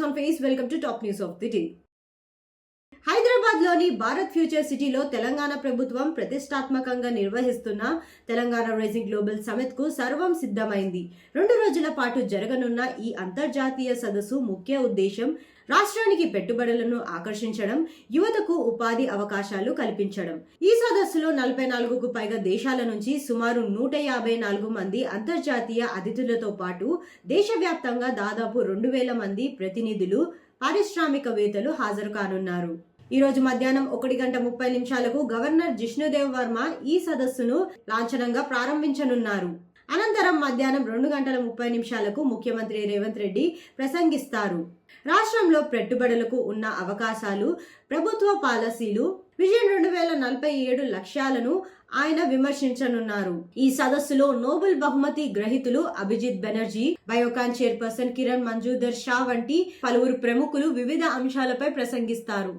on face. Welcome to top news of the day. హైదరాబాద్లోని Bharat future సిటీలో తెలంగాణ ప్రభుత్వం ప్రతిష్టాత్మకంగా నిర్వహిస్తున్న తెలంగాణ రైజింగ్ గ్లోబల్ సమిత్కు సర్వం సిద్ధమైంది. రెండు రోజుల పాటు జరగనున్న ఈ అంతర్జాతీయ సదస్సు ముఖ్య ఉద్దేశం రాష్ట్రానికి పెట్టుబడులను ఆకర్షించడం యువతకు ఉపాధి అవకాశాలు కల్పించడం. ఈ సదస్సులో నలభై నాలుగుకు పైగా దేశాల నుంచి సుమారు నూట యాభై నాలుగు మంది అంతర్జాతీయ అతిథులతో పాటు దేశవ్యాప్తంగా దాదాపు రెండు వేల మంది ప్రతినిధులు పారిశ్రామికవేత్తలు హాజరు కానున్నారు. ఈరోజు మధ్యాహ్నం ఒకటి గంట ముప్పై నిమిషాలకు గవర్నర్ జిష్ణుదేవ్ వర్మ ఈ సదస్సును లాంఛనంగా ప్రారంభించనున్నారు. అనంతరం మధ్యాహ్నం రెండు గంటల ముప్పై నిమిషాలకు ముఖ్యమంత్రి రేవంత్ రెడ్డి ప్రసంగిస్తారు. రాష్ట్రంలో పెట్టుబడులకు ఉన్న అవకాశాలు ప్రభుత్వ పాలసీలు విజయం రెండు వేల నలభై ఏడు లక్ష్యాలను ఆయన విమర్శించనున్నారు. ఈ సదస్సులో నోబెల్ బహుమతి గ్రహీతులు అభిజిత్ బెనర్జీ బయోకాన్ చైర్పర్సన్ కిరణ్ మంజూదర్ షా వంటి పలువురు ప్రముఖులు వివిధ అంశాలపై ప్రసంగిస్తారు.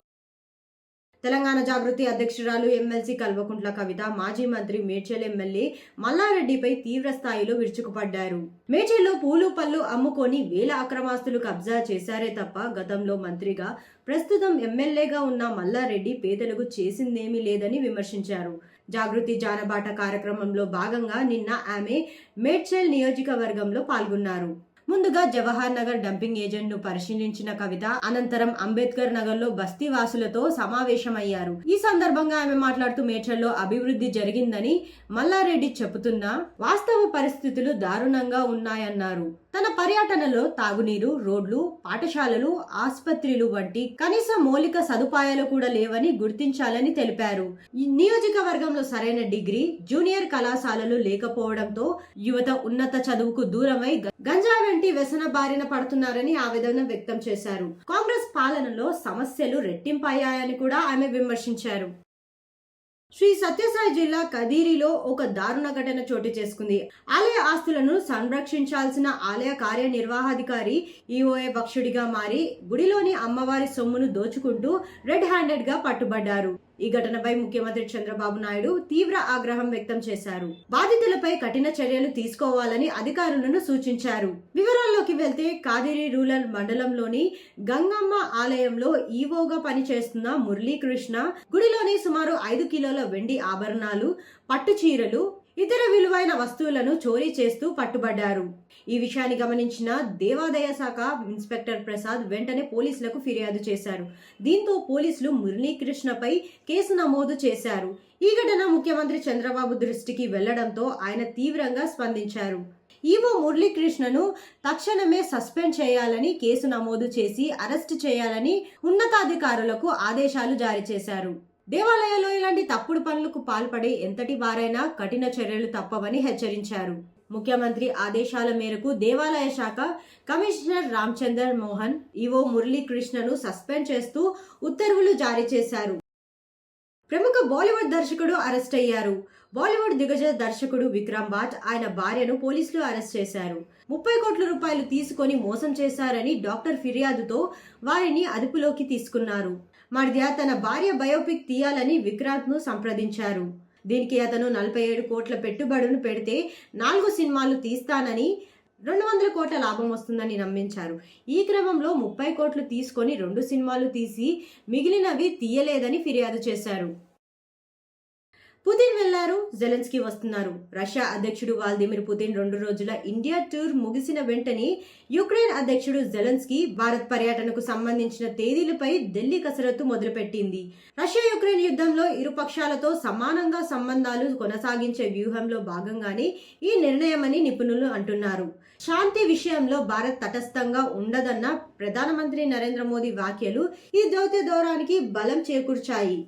తెలంగాణ జాగృతి అధ్యక్షురాలు ఎమ్మెల్సీ కల్వకుంట్ల కవిత మాజీ మంత్రి మేడ్చల్ ఎమ్మెల్యే మల్లారెడ్డిపై తీవ్ర స్థాయిలో విరుచుకుపడ్డారు. మేడ్చల్లో పూలు పళ్ళు అమ్ముకొని వేల అక్రమాస్తులు కబ్జా చేశారే తప్ప గతంలో మంత్రిగా ప్రస్తుతం ఎమ్మెల్యేగా ఉన్న మల్లారెడ్డి పేదలకు చేసిందేమీ లేదని విమర్శించారు. జాగృతి జానబాట కార్యక్రమంలో భాగంగా నిన్న ఆమె మేడ్చల్ నియోజకవర్గంలో పాల్గొన్నారు. ముందుగా జవహర్ నగర్ డంపింగ్ ఏజెంట్ను పరిశీలించిన కవిత అనంతరం అంబేద్కర్ నగర్లో బస్తీ వాసులతో సమావేశమయ్యారు. ఈ సందర్భంగా ఆమె మాట్లాడుతూ మేడ్చల్లో అభివృద్ధి జరిగిందని మల్లారెడ్డి చెబుతున్నా వాస్తవ పరిస్థితులు దారుణంగా ఉన్నాయన్నారు. తన పర్యటనలో తాగునీరు రోడ్లు పాఠశాలలు ఆసుపత్రులు వంటి కనీస మౌలిక సదుపాయాలు కూడా లేవని గుర్తించాలని తెలిపారు. ఈ నియోజకవర్గంలో సరైన డిగ్రీ జూనియర్ కళాశాలలు లేకపోవడంతో యువత ఉన్నత చదువుకు దూరమై గంజా వంటి వ్యసన బారిన పడుతున్నారని ఆవేదన వ్యక్తం చేశారు. కాంగ్రెస్ పాలనలో సమస్యలు రెట్టింపయ్యాయని కూడా ఆమె విమర్శించారు. శ్రీ సత్యసాయి జిల్లా కదీరిలో ఒక దారుణ ఘటన చోటు చేసుకుంది. ఆలయ ఆస్తులను సంరక్షించాల్సిన ఆలయ కార్యనిర్వాహాధికారి ఈఓఏ భక్షుడిగా మారి గుడిలోని అమ్మవారి సొమ్మును దోచుకుంటూ రెడ్ హ్యాండెడ్గా పట్టుబడ్డారు. ఈ ఘటనపై ముఖ్యమంత్రి చంద్రబాబు నాయుడు తీవ్ర ఆగ్రహం వ్యక్తం చేశారు. బాధితులపై కఠిన చర్యలు తీసుకోవాలని అధికారులను సూచించారు. వివరాల్లోకి వెళ్తే కాదిరి రూరల్ మండలంలోని గంగమ్మ ఆలయంలో ఈవోగా పనిచేస్తున్న మురళీకృష్ణ గుడిలోని సుమారు ఐదు కిలోల వెండి ఆభరణాలు పట్టు చీరలు ఇతర విలువైన వస్తువులను చోరీ చేస్తూ పట్టుబడ్డారు. ఈ విషయాన్ని గమనించిన దేవాదాయ శాఖ ఇన్స్పెక్టర్ ప్రసాద్ వెంటనే పోలీసులకు ఫిర్యాదు చేశారు. దీంతో పోలీసులు మురళీకృష్ణపై కేసు నమోదు చేశారు. ఈ ఘటన ముఖ్యమంత్రి చంద్రబాబు దృష్టికి వెళ్ళడంతో ఆయన తీవ్రంగా స్పందించారు. ఈవో మురళీకృష్ణను తక్షణమే సస్పెండ్ చేయాలని కేసు నమోదు చేసి అరెస్ట్ చేయాలని ఉన్నతాధికారులకు ఆదేశాలు జారీ చేశారు. దేవాలయాల్లో ఇలాంటి తప్పుడు పనులకు పాల్పడే ఎంతటి వారైనా కఠిన చర్యలు తప్పవని హెచ్చరించారు. ముఖ్యమంత్రి ఆదేశాల మేరకు దేవాలయ శాఖ కమిషనర్ రామచందర్ మోహన్ ఈవో మురళీకృష్ణను సస్పెండ్ చేస్తూ ఉత్తర్వులు జారీ చేశారు. ప్రముఖ బాలీవుడ్ దర్శకుడు అరెస్ట్ అయ్యారు. బాలీవుడ్ దిగ్గజ దర్శకుడు విక్రమ్ భాట్ ఆయన భార్యను పోలీసులు అరెస్ట్ చేశారు. ముప్పై కోట్ల రూపాయలు తీసుకొని మోసం చేశారని డాక్టర్ ఫిర్యాదుతో వారిని అదుపులోకి తీసుకున్నారు. మధ్య తన భార్య బయోపిక్ తీయాలని విక్రాంత్ను సంప్రదించారు. దీనికి అతను నలభై ఏడు కోట్ల పెట్టుబడులు పెడితే నాలుగు సినిమాలు తీస్తానని రెండు వందల కోట్ల లాభం వస్తుందని నమ్మించారు. ఈ క్రమంలో ముప్పై కోట్లు తీసుకొని రెండు సినిమాలు తీసి మిగిలినవి తీయలేదని ఫిర్యాదు చేశారు. పుతిన్ వెళ్ళారు జెలెన్స్కీ వస్తున్నారు. రష్యా అధ్యక్షుడు వాల్దిమిర్ పుతిన్ రెండు రోజుల ఇండియా టూర్ ముగిసిన వెంటనే యుక్రెయిన్ అధ్యక్షుడు జెలెన్స్కీ భారత్ పర్యటనకు సంబంధించిన తేదీలపై ఢిల్లీ కసరత్తు మొదలుపెట్టింది. రష్యా యుక్రెయిన్ యుద్ధంలో ఇరు పక్షాలతో సమానంగా సంబంధాలు కొనసాగించే వ్యూహంలో భాగంగానే ఈ నిర్ణయమని నిపుణులు అంటున్నారు. శాంతి విషయంలో భారత్ తటస్థంగా ఉండదన్న ప్రధానమంత్రి నరేంద్ర మోదీ వ్యాఖ్యలు ఈ దౌత్య దౌరానికి బలం చేకూర్చాయి.